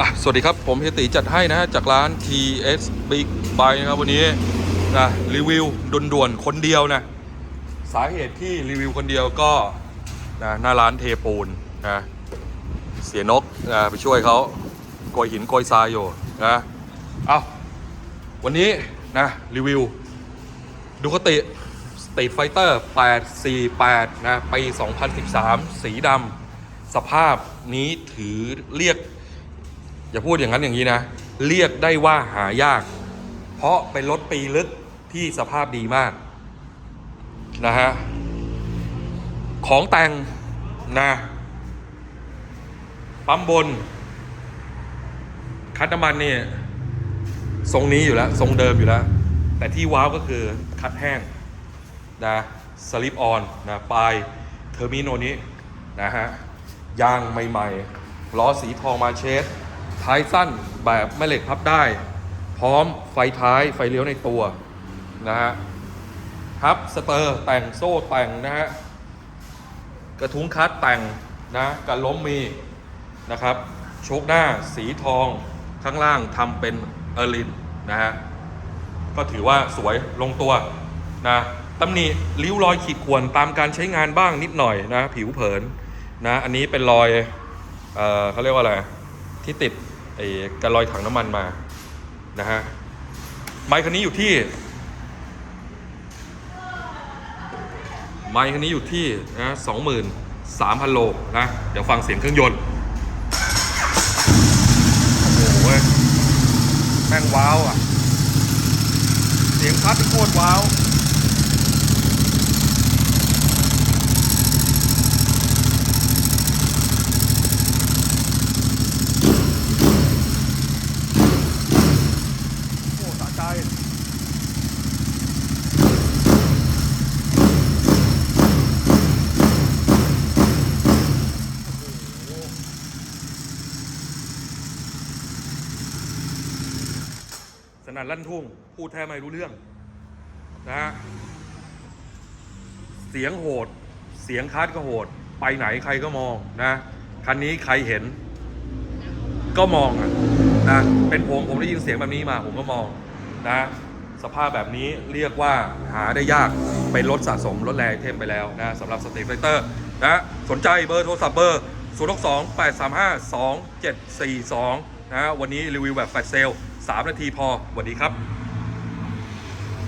อะสวัสดีครับ ผมเฮติจัดให้นะฮะจากร้าน TS Big Buy นะครับวันนี้นะรีวิวด่วนๆคนเดียวนะ สาเหตุที่รีวิวคนเดียวก็นะหน้าร้านเทปูนนะเสียนกนะไปช่วยเขาโกยหินโกยทรายอยู่นะเอาวันนี้นะรีวิว ดูคติ Street Fighter 848 นะปี 2013 สีดำสภาพนี้ถือเรียก อย่าพูดอย่างนั้นอย่างนี้นะ เรียกได้ว่าหายาก เพราะเป็นรถปีลึกที่สภาพดีมากนะฮะของแต่งนะปั๊มบน คัดน้ำมันเนี่ยทรงนี้อยู่แล้ว ทรงเดิมอยู่แล้ว แต่ที่ว้าวก็คือคัดแห้งนะสลิปออนนะปลายเทอร์มิโนนี้นะฮะยางใหม่ ๆ ล้อสีทองมาเชส ท้ายสั้นแบบแม่เหล็กพับได้ พร้อมไฟท้ายไฟเลี้ยวในตัวนะฮะฮับสเตอร์แต่งโซ่แต่งนะฮะกระทุ้งคัดแต่งนะกันล้มมีนะครับโชคหน้าสีทองข้างล่างทำเป็นเออร์ลินนะฮะก็ถือว่าสวยลงตัวนะตำหนิริ้วรอยขีดข่วนตามการใช้งานบ้างนิดหน่อยนะ ผิวเผินนะ อันนี้เป็นรอยเออเขาเรียกว่าอะไร ที่ติด ไอ้กันรอยถังน้ำมันมานะฮะไมค์คันนี้อยู่ที่ ไมค์คันนี้อยู่ที่นะสองหมื่นสามพันโลนะ เดี๋ยวฟังเสียงเครื่องยนต์โอ้โห้แม่งว้าวอะ เสียงคัดโคตรว้าว สะใจสนั่นลั่นทุ่ง พูดแทบไม่รู้เรื่อง นะฮะ เสียงโหด เสียงคัดก็โหด ไปไหนใครก็มองนะ คันนี้ใครเห็น ก็มองอะนะ เป็นผมผมได้ยินเสียงแบบนี้มา ผมก็มอง นะสภาพแบบนี้เรียกว่าหาได้ยากเป็นรถสะสมรถแรงเทมไปแล้วนะสำหรับสเตปไฟเตอร์นะสนใจเบอร์โทรศัพท์เบอร์ 0 6 2 8 3 5 2 7 4 2 นะวันนี้รีวิวแบบแฟลชเซล3นาทีพอสวัสดีครับ